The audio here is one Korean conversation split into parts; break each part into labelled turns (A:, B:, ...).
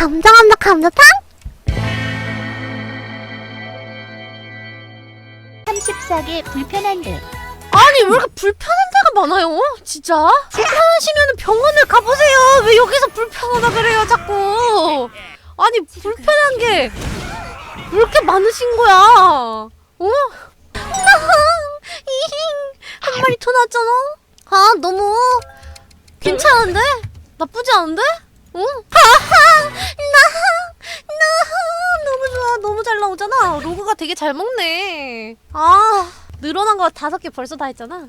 A: 감자 감자 감자탕?
B: 34개 불편한 데
C: 아니 왜 이렇게 불편한 데가 많아요? 진짜? 불편하시면 병원을 가보세요. 왜 여기서 불편하다 그래요 자꾸? 아니 불편한 게 왜 이렇게 많으신 거야? 어? 이힝 한 마리 더 나왔잖아. 아 너무 괜찮은데? 나쁘지 않은데? 응? 하하 나 나 너무 좋아 너무 잘 나오잖아. 로그가 되게 잘 먹네. 아 늘어난 거 다섯 개 벌써 다 했잖아. 아하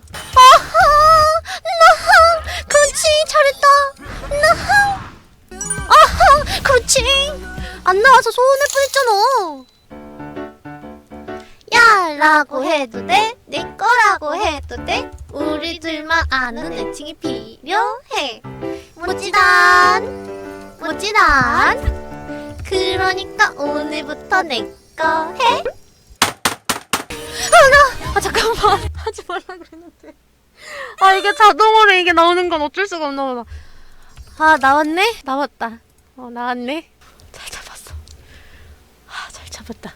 C: 나하 그렇지 잘했다 나하 아하 그렇지 안 나와서 소원할 뻔했잖아. 야 라고 해도 돼, 내 거라고 해도 돼. 우리 둘만 아는 애칭이 필요해. 멋지단. 그러니까 오늘부터 내거 해. 아 잠깐만 하지 말라 그랬는데. 아 이게 자동으로 이게 나오는 건 어쩔 수가 없나 보다. 아 나왔네, 나왔다. 어 나왔네. 잘 잡았어. 아잘 잡았다.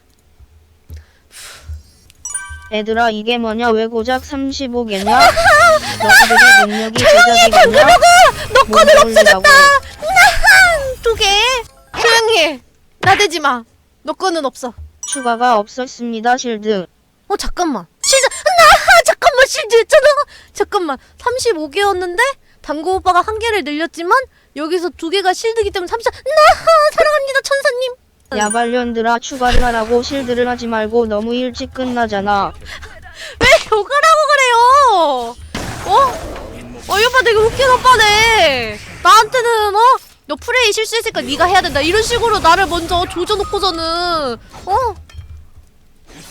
D: 얘들아 이게 뭐냐 왜 고작 35개냐? 너희들이 능력이 제작이겠냐?
C: 너 거는
D: 없어졌다!
C: 나대지 마. 너 거는 없어.
D: 추가가 없었습니다 실드
C: 어 잠깐만. 실드 나 잠깐만 실드 했잖아. 잠깐만. 35개였는데 당구 오빠가 한 개를 늘렸지만 여기서 두 개가 실드기 때문에 30. 나 사랑합니다 천사님.
D: 야발년들아 추가를 하라고 실드를 하지 말고 너무 일찍 끝나잖아
C: 왜 욕을 하고 그래요? 어? 어, 이 오빠 되게 웃긴 오빠네. 나한테는 어? 너 프레이 실수했으니까 네가 해야 된다. 이런 식으로 나를 먼저 조져놓고서는 어?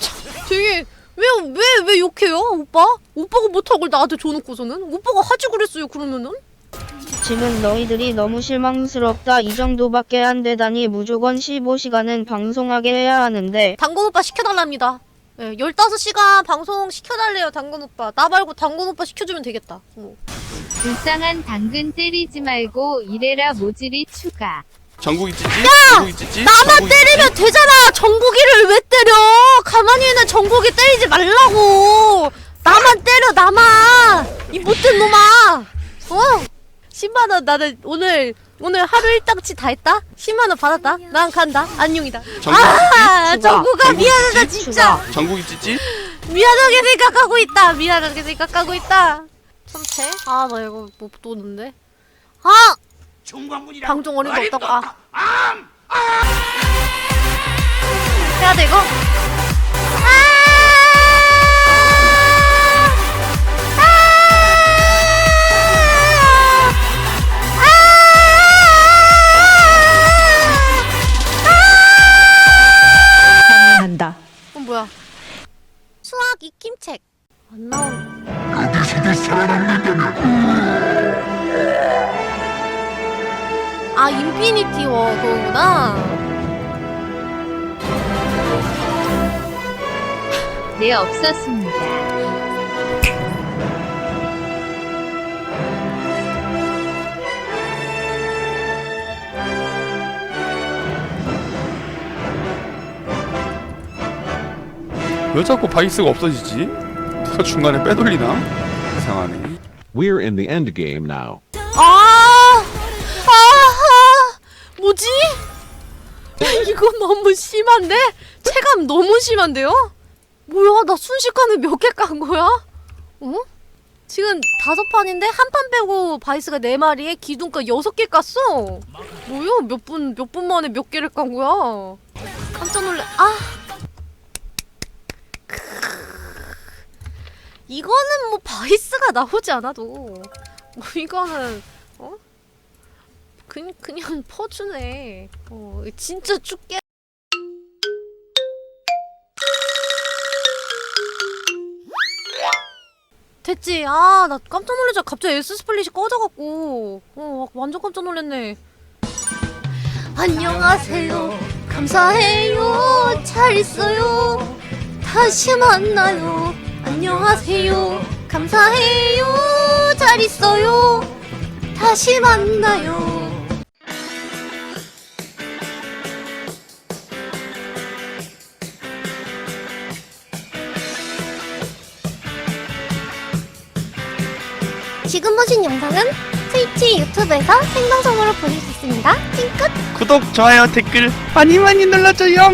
C: 참, 되게 왜왜 왜 욕해요, 오빠? 오빠가 못하고 걸 나한테 줘놓고서는 오빠가 하지 그랬어요. 그러면은
D: 지금 너희들이 너무 실망스럽다 이 정도밖에 안 되다니 무조건 15시간은 방송하게 해야 하는데
C: 당근 오빠 시켜달랍니다. 예, 15시간 방송 시켜달래요, 당근 오빠. 나 말고 당근 오빠 시켜주면 되겠다. 뭐.
B: 불쌍한 당근 때리지 말고 이래라 모질이 추가
E: 전국이 찌찌? 전국이 찌찌?
C: 나만
E: 전국이
C: 때리면 되잖아. 정국이를 왜 때려? 가만히 있는 정국이 때리지 말라고. 나만 때려 나만. 이 못된 놈아. 어? 10만 원 나는 오늘 오늘 하루 일당치 다 했다. 10만 원 받았다. 난 간다. 안녕이다.
E: 전국이
C: 아. 정국아 미안하다
D: 찌찌
C: 진짜.
E: 전국이 찌찌?
C: 미안하게 생각하고 있다. 미안하게 생각하고 있다. 천체? 아, 나 이거 못 도는데. 아! 방종 어림도 없다고. 아. 해야 돼 이거?
F: 감사합니다.
C: 어 뭐야? 수학 익힘책 안 나온. 아 인피니티 워 그거구나.
B: 네 없었습니다
E: 왜 자꾸 바이스가 없어지지? 누가 중간에 빼돌리나? 이상하네.
G: We're in the end game now.
C: 아, 아, 뭐지? 이거 너무 심한데? 체감 너무 심한데요? 뭐야, 나 순식간에 몇 개 깐 거야? 어? 지금 다섯 판인데 한 판 빼고 바이스가 네 마리에 기둥가 여섯 개 깠어. 뭐야, 몇 분, 몇 분 만에 몇 개를 깐 거야? 깜짝 놀래. 아. 이거는 뭐 바이스가 나오지 않아도 뭐 이거는 어? 그, 그냥 퍼주네. 어, 진짜 죽게. 됐지. 아, 나 깜짝 놀라자. 갑자기 S 스플릿이 꺼져갖고. 어, 완전 깜짝 놀랐네. 안녕하세요. 감사해요. 잘 있어요. 다시 만나요. 안녕하세요. 감사해요. 잘 있어요. 다시 만나요.
A: 지금 보신 영상은 트위치 유튜브에서 생방송으로 보실 수 있습니다. 찡끗!
H: 구독, 좋아요, 댓글 많이 많이 눌러줘요.